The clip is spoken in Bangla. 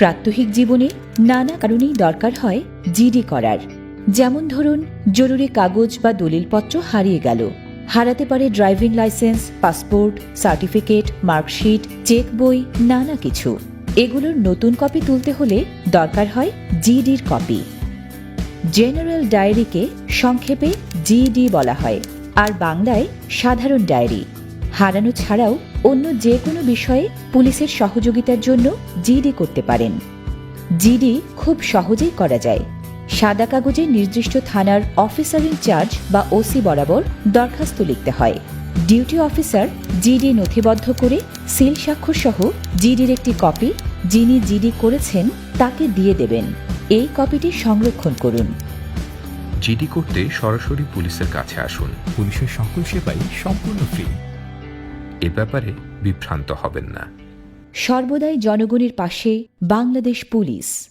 প্রাত্যহিক জীবনে নানা কারণেই দরকার হয় জিডি করার। যেমন ধরুন, জরুরি কাগজ বা দলিলপত্র হারিয়ে গেল। হারাতে পারে driving licence, passport, certificate, marksheet, cheque বই, নানা কিছু। এগুলোর নতুন কপি তুলতে হলে দরকার হয় জিডির কপি। জেনারেল ডায়েরিকে সংক্ষেপে জিডি বলা হয়, আর বাংলায় সাধারণ ডায়েরি। হারানো ছাড়াও অন্য যে কোনো বিষয়ে পুলিশের সহযোগিতার জন্য জিডি করতে পারেন। জিডি খুব সহজেই করা যায়। সাদা কাগজে নির্দিষ্ট থানার অফিসার ইনচার্জ বা ওসি বরাবর দরখাস্ত লিখতে হয়। ডিউটি অফিসার জিডি নথিবদ্ধ করে সিল স্বাক্ষর সহ জিডির একটি কপি যিনি জিডি করেছেন তাকে দিয়ে দেবেন। এই কপিটি সংরক্ষণ করুন। জিডি করতে সরাসরি পুলিশের কাছে আসুন। পুলিশের সকল সেবাই সম্পূর্ণ ফ্রি। এ ব্যাপারে বিভ্রান্ত হবেন না। সর্বদাই জনগণের পাশে বাংলাদেশ পুলিশ।